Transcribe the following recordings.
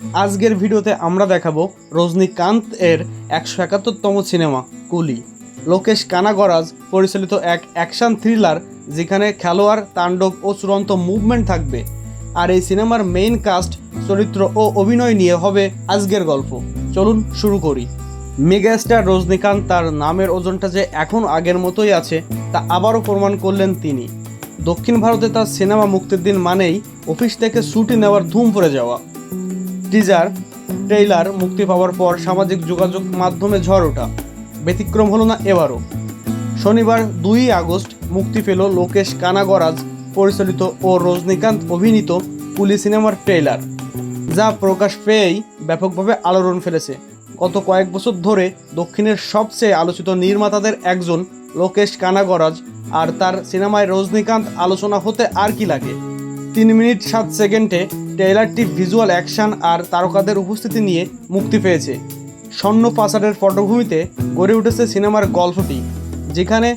আজকের ভিডিওতে আমরা দেখাবো রজনীকান্ত এর একশো একাত্তরতম সিনেমা, কুলি। লোকেশ কানাগরাজ পরিচালিত এক অ্যাকশন থ্রিলার, যেখানে খেলোয়াড়, তাণ্ডব ও চূড়ান্ত মুভমেন্ট থাকবে। আর এই সিনেমার মেইন কাস্ট, চরিত্র ও অভিনয় নিয়ে হবে আজকের গল্প। চলুন শুরু করি। মেগাস্টার রজনীকান্ত তার নামের ওজনটা যে এখন আগের মতোই আছে, তা আবারও প্রমাণ করলেন তিনি। দক্ষিণ ভারতে তার সিনেমা মুক্তির দিন মানেই অফিস থেকে ছুটি নেওয়ার ধুম পড়ে যাওয়া। টিজার ট্রেইলার মুক্তি পাওয়ার পর সামাজিক যোগাযোগ মাধ্যমে ঝড় ওঠা। ব্যতিক্রম হলো না এবারও। শনিবার দুই আগস্ট মুক্তি পেল লোকেশ কানাগরাজ, পরিচালিত ও রজনীকান্ত অভিনীত কুলি সিনেমার ট্রেইলার, যা প্রকাশ পেয়েই ব্যাপকভাবে আলোড়ন ফেলেছে। গত কয়েক বছর ধরে দক্ষিণের সবচেয়ে আলোচিত নির্মাতাদের একজন লোকেশ কানাগরাজ, আর তার সিনেমায় রজনীকান্ত আলোচনা হতে আর কি লাগে? তিন মিনিট সাত সেকেন্ডে ট্রেলারটি ভিজুয়াল অ্যাকশন আর তারকাদের উপস্থিতি নিয়ে মুক্তি পেয়েছে। স্বর্ণ পাচারের পটভূমিতে গড়ে উঠেছে সিনেমার গল্পটি, যেখানে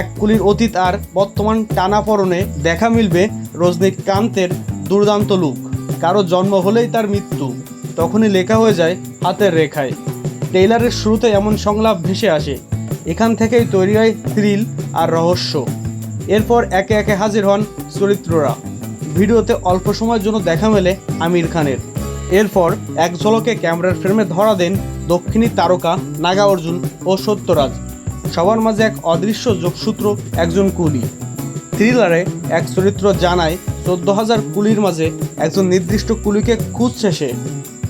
এক কুলির অতীত আর বর্তমান টানাপড়নে দেখা মিলবে রজনীকান্তের দুর্দান্ত লুক। কারও জন্ম হলেই তার মৃত্যু, তখনই লেখা হয়ে যায় হাতের রেখায়। টেইলারের শুরুতে এমন সংলাপ ভেসে আসে, এখান থেকেই তৈরি হয় থ্রিল আর রহস্য। এরপর একে একে হাজির হন চরিত্ররা। ভিডিওতে অল্প সময়ের জন্য দেখা মেলে আমির খানের। এরপর এক ঝলকে ক্যামেরার ফ্রেমে ধরা দেন দক্ষিণী তারকা নাগা অর্জুন ও সত্যরাজ। সবার মাঝে এক অদৃশ্য যোগসূত্র একজন কুলি। থ্রিলারে এক চরিত্র জানায় চোদ্দ হাজার কুলির মাঝে একজন নির্দিষ্ট কুলিকে খুঁজছে সে।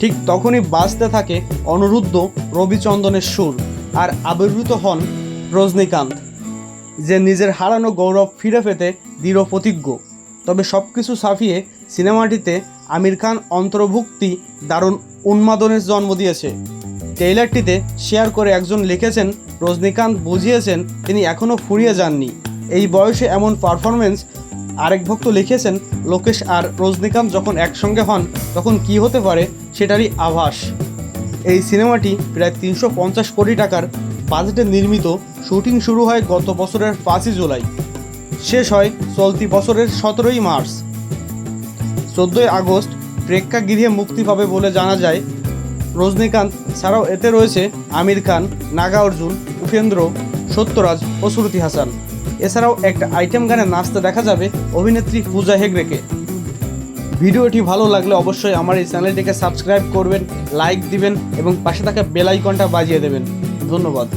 ঠিক তখনই বাজতে থাকে অনুরুদ্ধ রবিচন্দনের সুর আর আবির্ভূত হন রজনীকান্ত, যে নিজের হারানো গৌরব ফিরে পেতে দৃঢ় প্রতিজ্ঞ। তবে সব কিছু ছাপিয়ে সিনেমাটিতে আমির খান অন্তর্ভুক্তি দারুণ উন্মাদনের জন্ম দিয়েছে। ট্রেইলারটিতে শেয়ার করে একজন লিখেছেন, রজনীকান্ত বুঝিয়েছেন, তিনি এখনও ফুরিয়ে যাননি। এই বয়সে এমন পারফরমেন্স আরেক ভক্ত লিখেছেন, লোকেশ আর রজনীকান্ত যখন একসঙ্গে হন, তখন কি হতে পারে সেটারই আভাস। এই সিনেমাটি প্রায় তিনশো পঞ্চাশ কোটি টাকার বাজেটে নির্মিত, শুটিং শুরু হয় গত বছরের পাঁচই জুলাই। শেষ হয় চলতি বছরের সতেরোই মার্চ। চোদ্দোই আগস্ট প্রেক্ষাগৃহে মুক্তি পাবে বলে জানা যায়, রজনীকান্ত ছাড়াও এতে রয়েছে আমির খান, নাগা অর্জুন, উপেন্দ্র, সত্যরাজ ও শ্রুতি হাসান। এছাড়াও একটা আইটেম গানে নাচতে দেখা যাবে অভিনেত্রী পূজা হেগড়েকে। ভিডিওটি ভালো লাগলে অবশ্যই আমার এই চ্যানেলটিকে সাবস্ক্রাইব করবেন, লাইক দিবেন এবং পাশে থাকা বেল আইকনটা বাজিয়ে দেবেন। ধন্যবাদ।